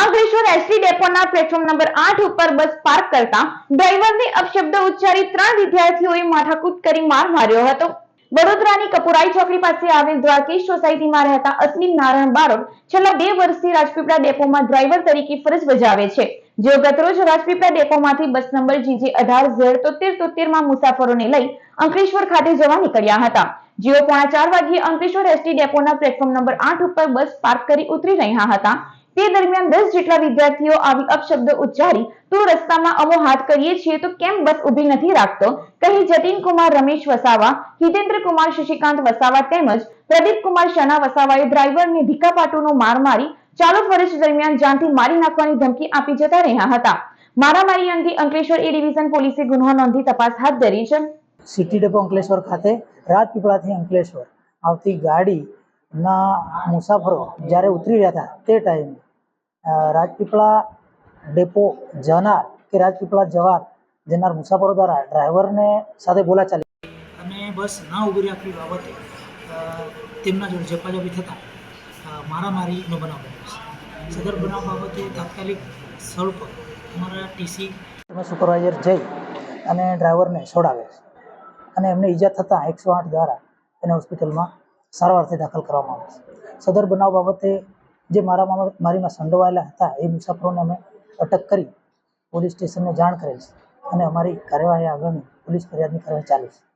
Ankleshwar ST ડેપોના platform number આઠ ઉપર બસ પાર્ક કરતા ડ્રાઈવરને અપશબ્દ ઉચ્ચારી ત્રણ વિદ્યાર્થીઓએ માથાકૂટ કરી માર માર્યો હતો. વડોદરાની કપુરાઈ ચોકડી પાસે આવેલ દ્વારકેશ સોસાયટીમાં રહેતા અસ્મિન નારાયણ બારોટ છેલ્લા બે વર્ષથી રાજપીપળા ડેપોમાં ડ્રાઈવર તરીકે ફરજ બજાવે છે. જેઓ ગતરોજ રાજપીપળા ડેપોમાંથી બસ નંબર જીજે અઢાર ઝેડ તોતેર તોતેરમાં મુસાફરોને લઈ અંકલેશ્વર ખાતે જવા નીકળ્યા હતા. જેઓ પોણા ચાર વાગ્યે અંકલેશ્વર એસટી ડેપોના પ્લેટફોર્મ નંબર આઠ ઉપર બસ પાર્ક કરી ઉતરી રહ્યા હતા. તે દરમિયાન દસ જેટલા વિદ્યાર્થીઓ આવી અપશબ્દ ઉચ્ચારી તું રસ્તામાં અમો હાથ કરીએ છીએ તો કેમ બસ ઊભી નથી રાખતો? કહી જતીન રમેશ વસાવા, હિતેન્દ્ર શશિકાંત વસાવા તેમજ પ્રદીપ શના વસાવાએ ડ્રાઈવરને ધીકાપાટુનો માર મારી ચાલુ ફરજ દરમિયાન જાનથી મારી નાખવાની ધમકી આપી જતા રહ્યા હતા. મારામારી અંગે અંકલેશ્વર એ ડિવિઝન પોલીસે ગુનો નોંધી તપાસ હાથ ધરી છે. સિટી ડેપો અંકલેશ્વર ખાતે રાજપીપળાથી અંકલેશ્વર આવતી ગાડીના મુસાફરો જ્યારે ઉતરી રહ્યા હતા તે ટાઈમે રાજપીપળા ડેપો જનાર કે રાજપીપળા જવા જનાર મુસાફરો દ્વારા ડ્રાઈવરને સાથે બોલાચાલી. અને બસ ના ઊભી રાખવી બાબતે તેમના જોડે ઝપાઝપી થતાં મારામારીનો બનાવ બન્યો છે. સદર બનાવ બાબતે તાત્કાલિક સ્થળ પર અમારા ટીસી તમે સુપરવાઇઝર જઈ અને ડ્રાઈવરને છોડાવે છે. અને એમને ઈજા થતાં એકસો આઠ દ્વારા એને હોસ્પિટલમાં સારવારથી દાખલ કરવામાં આવે છે. સદર બનાવ બાબતે જે મારા મારીમાં સંડોવાયેલા હતા, એ મુસાફરોને અમે અટક કરી પોલીસ સ્ટેશનને જાણ કરેલ અને અમારી કાર્યવાહી આગળની પોલીસ ફરિયાદની કાર્યવાહી ચાલુ છે.